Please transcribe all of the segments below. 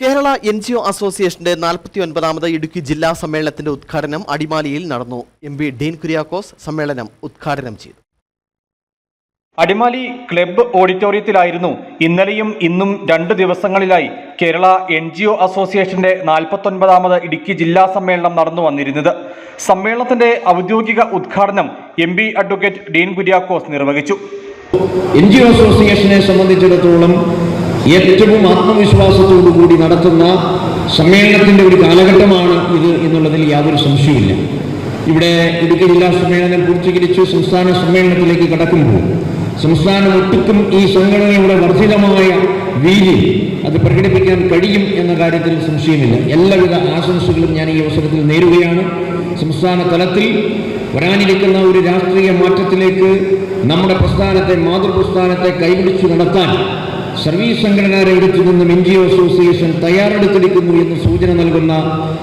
Kerala N G O അസോസിയേഷന്റെ നാൽപ്പത്തി ഒൻപതാമത് ഇടുക്കി ജില്ലാ സമ്മേളനത്തിന്റെ ഉദ്ഘാടനം അടിമാലിയിൽ നടന്നു. എം പി ഡീൻ കുര്യാക്കോസ് സമ്മേളനം ഉദ്ഘാടനം ചെയ്തു. അടിമാലി ക്ലബ്ബ് ഓഡിറ്റോറിയത്തിലായിരുന്നു ഇന്നലെയും ഇന്നും രണ്ട് ദിവസങ്ങളിലായി കേരള എൻ ജി ഒ അസോസിയേഷന്റെ നാൽപ്പത്തൊൻപതാമത് ഇടുക്കി ജില്ലാ സമ്മേളനം നടന്നു വന്നിരുന്നത്. സമ്മേളനത്തിന്റെ ഔദ്യോഗിക ഉദ്ഘാടനം M P advocate Dean Kuriakose നിർവഹിച്ചു. എൻ ജി ഒ അസോസിയേഷനെ സംബന്ധിച്ചിടത്തോളം ഏറ്റവും ആത്മവിശ്വാസത്തോടുകൂടി നടത്തുന്ന സമ്മേളനത്തിന്റെ ഒരു കാലഘട്ടമാണ് ഇത് എന്നുള്ളതിൽ യാതൊരു സംശയമില്ല ഇവിടെ ഇടുക്കി ജില്ലാ സമ്മേളനം പൂർത്തീകരിച്ച് സംസ്ഥാന സമ്മേളനത്തിലേക്ക് കടക്കുമ്പോൾ സംസ്ഥാനം ഒട്ടുക്കും ഈ സംഘടനയുടെ വർദ്ധിതമായ വീര്യം അത് പ്രകടിപ്പിക്കാൻ കഴിയും എന്ന കാര്യത്തിൽ സംശയമില്ല. എല്ലാവിധ ആശംസകളും ഞാൻ ഈ അവസരത്തിൽ നേരുകയാണ്. സംസ്ഥാന തലത്തിൽ വരാനിരിക്കുന്ന ഒരു രാഷ്ട്രീയ മാറ്റത്തിലേക്ക് നമ്മുടെ പ്രസ്ഥാനത്തെ മാതൃപ്രസ്ഥാനത്തെ കൈപിടിച്ചു നടത്താൻ സർവീസ് സംഘടനാ രംഗത്തു നിന്നും എൻ ജി ഒ അസോസിയേഷൻ തയ്യാറെടുത്തിരിക്കുന്നു എന്ന് സൂചന നൽകുന്ന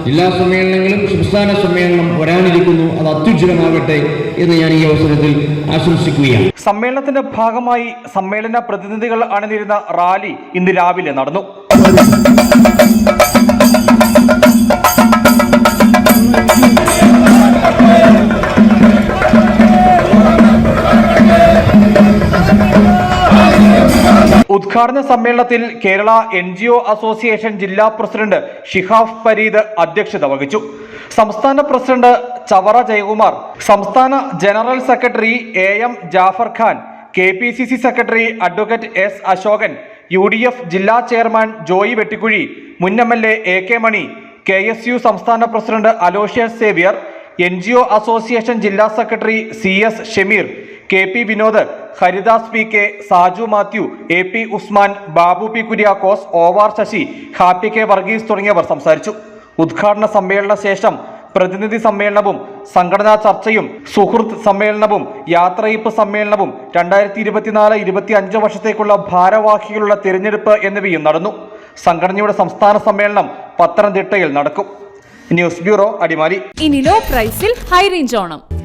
ജില്ലാ സമ്മേളനങ്ങളും സംസ്ഥാന സമ്മേളനം വരാനിരിക്കുന്നു. അത് അത്യുജ്വലമാകട്ടെ എന്ന് ഞാൻ ഈ അവസരത്തിൽ ആശംസിക്കുകയാണ്. സമ്മേളനത്തിന്റെ ഭാഗമായി സമ്മേളന പ്രതിനിധികൾ അണിനിരുന്ന റാലി ഇന്ന് രാവിലെ നടന്നു. ഉദ്ഘാടന സമ്മേളനത്തിൽ Kerala N G O association ജില്ലാ പ്രസിഡന്റ് ഷിഹാഫ് ഫരീദ് അധ്യക്ഷത വഹിച്ചു. സംസ്ഥാന പ്രസിഡന്റ് ചവറ ജയകുമാർ സംസ്ഥാന general secretary A M Jafar Khan K P C C secretary advocate S Ashokan U D F ജില്ലാ ചെയർമാൻ ജോയി വെട്ടിക്കുഴി മുൻ M L A A K Mani K S U സംസ്ഥാന president Aloysius Xavier N G O association ജില്ലാ secretary C S Shameer K P Vinod Haridas P K Saju Mathew A P Usman Babu P Kuriakose ഓവാർ Sasi happy K Varghese തുടങ്ങിയവർ സംസാരിച്ചു. ഉദ്ഘാടന സമ്മേളന ശേഷം പ്രതിനിധി സമ്മേളനവും സംഘടനാ ചർച്ചയും സുഹൃത്ത് സമ്മേളനവും യാത്രയപ്പ് സമ്മേളനവും രണ്ടായിരത്തി ഇരുപത്തിനാല് ഇരുപത്തി അഞ്ച് വർഷത്തേക്കുള്ള ഭാരവാഹികളുടെ തിരഞ്ഞെടുപ്പ് എന്നിവയും നടന്നു. സംഘടനയുടെ സംസ്ഥാന സമ്മേളനം പത്തനംതിട്ടയിൽ നടക്കും. News bureau Adimali. ഇനി ലോ പ്രൈസിൽ ഹൈ റേഞ്ച് ഓണം.